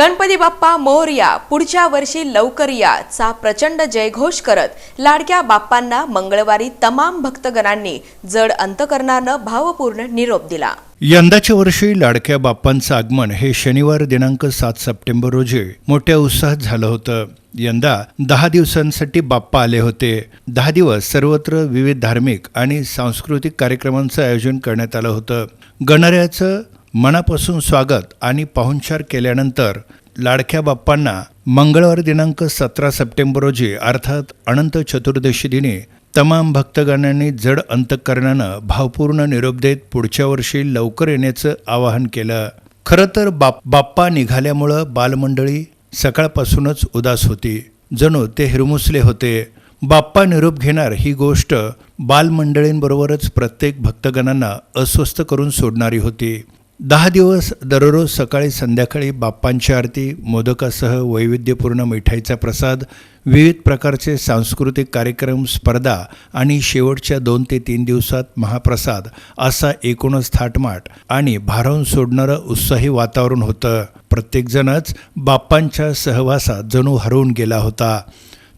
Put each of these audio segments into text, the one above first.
गणपती बाप्पा मोरया पुढच्या वर्षी लवकर या चा प्रचंड जयघोष करत लाडक्या बाप्पांना मंगळवारी तमाम भक्तगणांनी जड अंतकरणानं भावपूर्ण निरोप दिला. यंदाच्या वर्षी लाडक्या बाप्पांचं आगमन हे शनिवार दिनांक सात सप्टेंबर रोजी मोठ्या उत्साहात झालं होतं. यंदा दहा दिवसांसाठी बाप्पा आले होते. दहा दिवस सर्वत्र विविध धार्मिक आणि सांस्कृतिक कार्यक्रमांचं आयोजन करण्यात आलं होतं. गणरायाचं मनापासून स्वागत आणि पाहुणचार केल्यानंतर लाडक्या बाप्पांना मंगळवार दिनांक सतरा सप्टेंबर रोजी अर्थात अनंत चतुर्दशी दिनी तमाम भक्तगणांनी जड अंतकरणानं भावपूर्ण निरोप देत पुढच्या वर्षी लवकर येण्याचं आवाहन केलं. खरं तर बाप बाप्पा निघाल्यामुळं बालमंडळी सकाळपासूनच उदास होती. जणू ते हिरमुसले होते. बाप्पा निरोप घेणार ही गोष्ट बालमंडळींबरोबरच प्रत्येक भक्तगणांना अस्वस्थ करून सोडणारी होती. दहा दिवस दररोज सकाळी संध्याकाळी बाप्पांची आरती मोदकासह वैविध्यपूर्ण मिठाईचा प्रसाद विविध प्रकारचे सांस्कृतिक कार्यक्रम स्पर्धा आणि शेवटच्या दोन ते तीन दिवसात महाप्रसाद असा एकूणच थाटमाट आणि भारावून सोडणारं उत्साही वातावरण होतं. प्रत्येकजणच बाप्पांच्या सहवासात जणू हरवून गेला होता.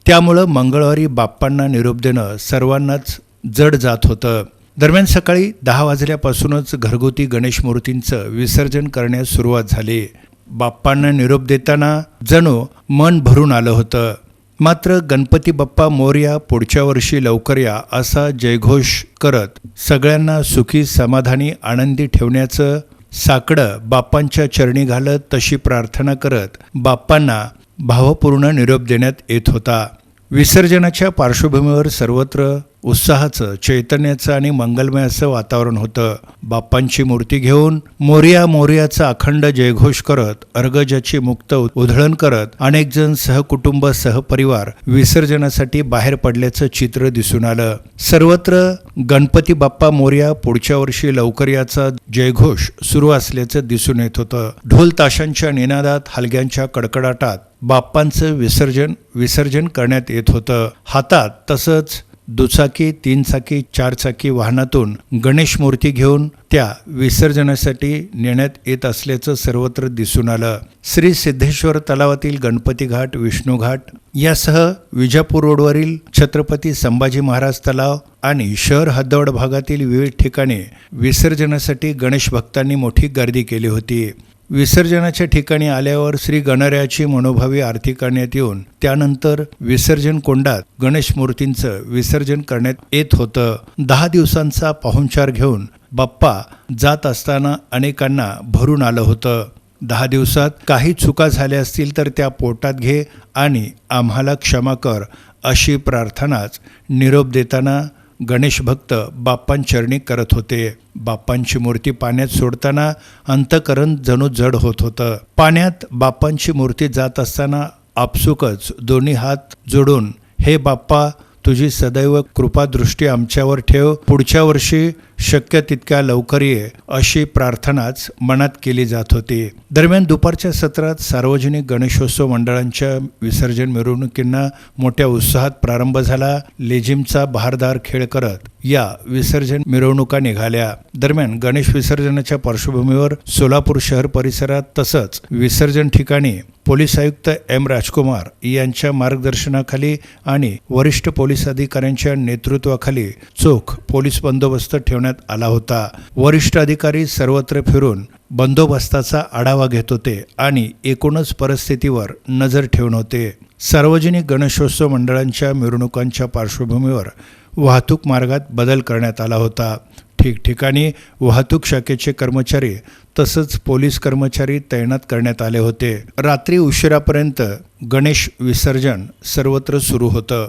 त्यामुळं मंगळवारी बाप्पांना निरोप देणं सर्वांनाच जड जात होतं. दरम्यान सकाळी दहा वाजल्यापासूनच घरगुती गणेश मूर्तींचं विसर्जन करण्यास सुरुवात झाली. बाप्पांना निरोप देताना जणू मन भरून आलं होतं. मात्र गणपती बाप्पा मोर्या पुढच्या वर्षी लवकर या असा जयघोष करत सगळ्यांना सुखी समाधानी आनंदी ठेवण्याचं साकडं बाप्पांच्या चरणी घालत तशी प्रार्थना करत बाप्पांना भावपूर्ण निरोप देण्यात येत होता. विसर्जनाच्या पार्श्वभूमीवर सर्वत्र उत्साहाचं चैतन्याचं आणि मंगलमय असं वातावरण होतं. बाप्पांची मूर्ती घेऊन मोर्या मोर्याचा अखंड जयघोष करत अर्गजाची मुक्त उधळण करत अनेक जण सहकुटुंब सहपरिवार विसर्जनासाठी बाहेर पडल्याचं चित्र दिसून आलं. सर्वत्र गणपती बाप्पा मोर्या पुढच्या वर्षी लवकर याचा जयघोष सुरू असल्याचं दिसून येत होतं. ढोल ताशांच्या निनादात हलग्यांच्या कडकडाटात बाप्पांचं विसर्जन विसर्जन करण्यात येत होतं. हातात तसंच दुचाकी तीनचाकी चारचाकी वाहनातून गणेश मूर्ती घेऊन त्या विसर्जनासाठी नेण्यात येत असल्याचं सर्वत्र दिसून आलं. श्री सिद्धेश्वर तलावातील गणपती घाट विष्णू घाट यासह विजापूर रोडवरील छत्रपती संभाजी महाराज तलाव आणि शहर हद्दवड भागातील विविध ठिकाणी विसर्जनासाठी गणेश भक्तांनी मोठी गर्दी केली होती. विसर्जनाच्या ठिकाणी आल्यावर श्री गणरायाची मनोभावी आरती करण्यात येऊन त्यानंतर विसर्जन कोंडात गणेश मूर्तींचं विसर्जन करण्यात येत होतं. दहा दिवसांचा पाहुणचार घेऊन बाप्पा जात असताना अनेकांना भरून आलं होतं. दहा दिवसात काही चुका झाल्या असतील तर त्या पोटात घे आणि आम्हाला क्षमा कर अशी प्रार्थनाच निरोप देताना गणेश भक्त बाप्पांचरणी करत होते. बाप्पांची मूर्ती पाण्यात सोडताना अंतकरण जणू जड होत होतं. पाण्यात बाप्पांची मूर्ती जात असताना आपसुकच दोन्ही हात जोडून हे बाप्पा तुझी सदैव कृपादृष्टी आमच्यावर ठेव. पुढच्या वर्षी शक्य तितक्या लवकर ये अशी प्रार्थनाच मनात केली जात होती. दरम्यान दुपारच्या सत्रात सार्वजनिक गणेशोत्सव मंडळांच्या विसर्जन मिरवणुकींना मोठ्या उत्साहात प्रारंभ झाला. लेझिमचा बहारदार खेळ करत या विसर्जन मिरवणुका निघाल्या. दरम्यान गणेश विसर्जनाच्या पार्श्वभूमीवर सोलापूर शहर परिसरात तसंच विसर्जन ठिकाणी पोलीस आयुक्त एम राजकुमार यांच्या मार्गदर्शनाखाली आणि वरिष्ठ पोलीस अधिकाऱ्यांच्या नेतृत्वाखाली चोख पोलीस बंदोबस्त ठेवण्यात आला होता. वरिष्ठ अधिकारी सर्वत्र फिरून बंदोबस्ताचा आढावा घेत होते आणि एकूणच परिस्थितीवर नजर ठेवून होते. सार्वजनिक गणेशोत्सव मंडळांच्या मिरवणुकांच्या पार्श्वभूमीवर वाहतूक मार्गात बदल करण्यात आला होता. ठिकठिकाणी वाहतूक शाखेचे कर्मचारी तसंच पोलीस कर्मचारी तैनात करण्यात आले होते. रात्री उशिरापर्यंत गणेश विसर्जन सर्वत्र सुरू होतं.